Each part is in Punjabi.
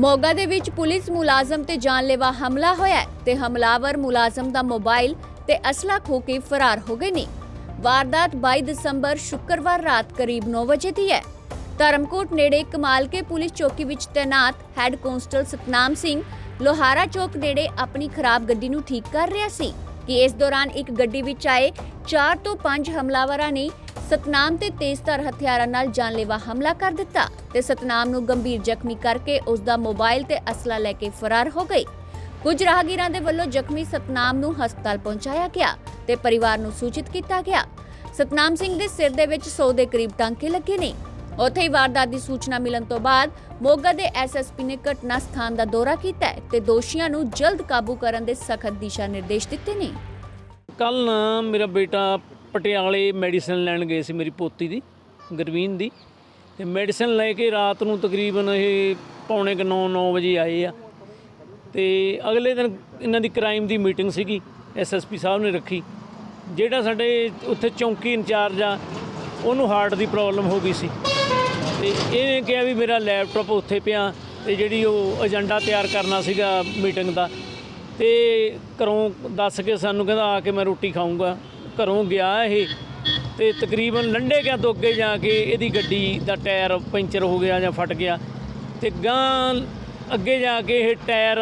ਮੋਗਾ ਦੇ ਵਿੱਚ ਪੁਲਿਸ ਮੁਲਾਜ਼ਮ ਤੇ ਜਾਨਲੇਵਾ ਹਮਲਾ ਹੋਇਆ ਤੇ ਹਮਲਾਵਰ ਮੁਲਾਜ਼ਮ ਦਾ ਮੋਬਾਈਲ ਤੇ ਅਸਲਾ ਖੋ ਕੇ ਫਰਾਰ ਹੋ ਗਏ ਨੇ। ਵਾਰਦਾਤ 22 ਦਸੰਬਰ ਸ਼ੁੱਕਰਵਾਰ ਰਾਤ ਕਰੀਬ 9 ਵਜੇ ਦੀ ਹੈ। ਧਰਮਕੋਟ ਨੇੜੇ ਕਮਾਲਕੇ ਪੁਲਿਸ ਚੌਕੀ ਵਿੱਚ ਤੈਨਾਤ ਹੈੱਡ ਕਾਂਸਟੇਬਲ ਸਤਨਾਮ ਸਿੰਘ ਲੋਹਾਰਾ ਚੌਕ ਨੇੜੇ ਆਪਣੀ ਖਰਾਬ ਗੱਡੀ ਨੂੰ ਠੀਕ ਕਰ ਰਿਹਾ ਸੀ ਕਿ ਇਸ ਦੌਰਾਨ ਇੱਕ ਗੱਡੀ ਵਿੱਚ ਆਏ 4 ਤੋਂ 5 ਹਮਲਾਵਰਾਂ ਨੇ ਸਤਨਾਮ ਤੇ ਤੇਜ਼ਧਾਰ ਹਥਿਆਰਾਂ ਨਾਲ ਜਾਨਲੇਵਾ ਹਮਲਾ ਕਰ ਦਿੱਤਾ ਤੇ ਸਤਨਾਮ ਨੂੰ ਗੰਭੀਰ ਜ਼ਖਮੀ ਕਰਕੇ ਉਸ ਦਾ ਮੋਬਾਈਲ ਤੇ ਅਸਲਾ ਲੈ ਕੇ ਫਰਾਰ ਹੋ ਗਏ ਕੁਝ ਰਾਹਗੀਰਾਂ ਦੇ ਵੱਲੋਂ ਜ਼ਖਮੀ ਸਤਨਾਮ ਨੂੰ ਹਸਪਤਾਲ ਪਹੁੰਚਾਇਆ ਗਿਆ ਤੇ ਪਰਿਵਾਰ ਨੂੰ ਸੂਚਿਤ ਕੀਤਾ ਗਿਆ। ਸਤਨਾਮ ਸਿੰਘ ਦੇ ਸਿਰ ਦੇ ਵਿੱਚ 100 ਦੇ ਕਰੀਬ ਟਾਂਕੇ ਲੱਗੇ ਨੇ। ਉੱਥੇ ਹੀ ਵਾਰਦਾਤ ਦੀ ਸੂਚਨਾ ਮਿਲਣ ਤੋਂ ਬਾਅਦ ਮੋਗਾ ਦੇ ਐਸਐਸਪੀ ਨੇ ਘਟਨਾ ਸਥਾਨ ਦਾ ਦੌਰਾ ਕੀਤਾ ਤੇ ਦੋਸ਼ੀਆਂ ਨੂੰ ਜਲਦ ਕਾਬੂ ਕਰਨ ਦੇ ਸਖਤ ਦਿਸ਼ਾ ਨਿਰਦੇਸ਼ ਦਿੱਤੇ ਨੇ। ਕੱਲ ਨਾ ਮੇਰਾ ਬੇਟਾ ਪਟਿਆਲੇ ਮੈਡੀਸਨ ਲੈਣ ਗਏ ਸੀ ਮੇਰੀ ਪੋਤੀ ਦੀ, ਗੁਰਵੀਨ ਦੀ। ਤੇ ਮੈਡੀਸਨ ਲੈ ਕੇ ਰਾਤ ਨੂੰ ਤਕਰੀਬਨ ਇਹ ਪੌਣੇ 9 9 ਵਜੇ ਆਏ ਆ। ਤੇ ਅਗਲੇ ਦਿਨ ਇਹਨਾਂ ਦੀ ਕ੍ਰਾਈਮ ਦੀ ਮੀਟਿੰਗ ਸੀਗੀ ਐਸਐਸਪੀ ਸਾਹਿਬ ਨੇ ਰੱਖੀ। ਜਿਹੜਾ ਸਾਡੇ ਉੱਥੇ ਚੌਂਕੀ ਇੰਚਾਰਜ ਆ, ਉਹਨੂੰ ਹਾਰਟ ਦੀ ਪ੍ਰੋਬਲਮ ਹੋ ਗਈ ਸੀ। ਤੇ ਇਹਨੇ ਕਿਹਾ ਵੀ ਮੇਰਾ ਲੈਪਟਾਪ ਉੱਥੇ ਪਿਆ ਤੇ ਜਿਹੜੀ ਉਹ ਏਜੰਡਾ ਤਿਆਰ ਕਰਨਾ ਸੀਗਾ ਮੀਟਿੰਗ ਦਾ। ਤੇ ਘਰੋਂ ਦੱਸ ਕੇ ਸਾਨੂੰ ਕਹਿੰਦਾ, ਆ ਕੇ ਮੈਂ ਰੋਟੀ ਖਾਊਂਗਾ। ਘਰੋਂ ਗਿਆ ਇਹ ਤੇ ਤਕਰੀਬਨ ਲੰਡੇ ਗਿਆ ਤੋਂ ਅੱਗੇ ਜਾ ਕੇ ਇਹਦੀ ਗੱਡੀ ਦਾ ਟਾਇਰ ਪੈਂਚਰ ਹੋ ਗਿਆ ਜਾਂ ਫਟ ਗਿਆ ਤੇ ਗਾਂ ਅੱਗੇ ਜਾ ਕੇ ਇਹ ਟਾਇਰ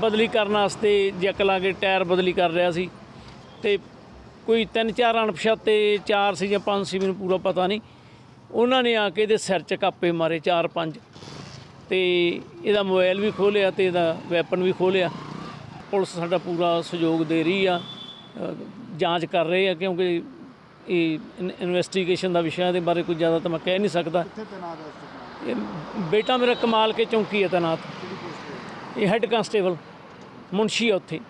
ਬਦਲੀ ਕਰਨ ਵਾਸਤੇ ਜੱਕ ਲਾ ਕੇ ਟਾਇਰ ਬਦਲੀ ਕਰ ਰਿਹਾ ਸੀ ਤੇ ਕੋਈ ਤਿੰਨ ਚਾਰ ਅਣਪਛਾਤੇ ਚਾਰ ਸੀ ਜਾਂ ਪੰਜ ਸੀ, ਮੈਨੂੰ ਪੂਰਾ ਪਤਾ ਨਹੀਂ। ਉਹਨਾਂ ਨੇ ਆ ਕੇ ਇਹਦੇ ਸਿਰ 'ਚ ਕਾਪੇ ਮਾਰੇ ਚਾਰ ਪੰਜ ਤੇ ਇਹਦਾ ਮੋਬਾਈਲ ਵੀ ਖੋਲਿਆ ਤੇ ਇਹਦਾ ਵੈਪਨ ਵੀ ਖੋਲਿਆ। ਪੁਲਿਸ ਸਾਡਾ ਪੂਰਾ ਸਹਿਯੋਗ ਦੇ ਰਹੀ ਆ। ਜਾਂਚ ਕਰ ਰਹੇ ਆ ਕਿਉਂਕਿ ਇਹ ਇਨਵੈਸਟੀਗੇਸ਼ਨ ਦਾ ਵਿਸ਼ਾ ਦੇ ਬਾਰੇ ਕੁਝ ਜ਼ਿਆਦਾ ਤਾਂ ਮੈਂ ਕਹਿ ਨਹੀਂ ਸਕਦਾ। ਇਹ ਬੇਟਾ ਮੇਰਾ ਕਮਾਲ ਕੇ ਚੌਂਕੀ ਹੈ ਤੈਨਾਤ। ਇਹ ਹੈੱਡ ਕਾਂਸਟੇਬਲ ਮੁਨਸ਼ੀ ਆ ਉੱਥੇ।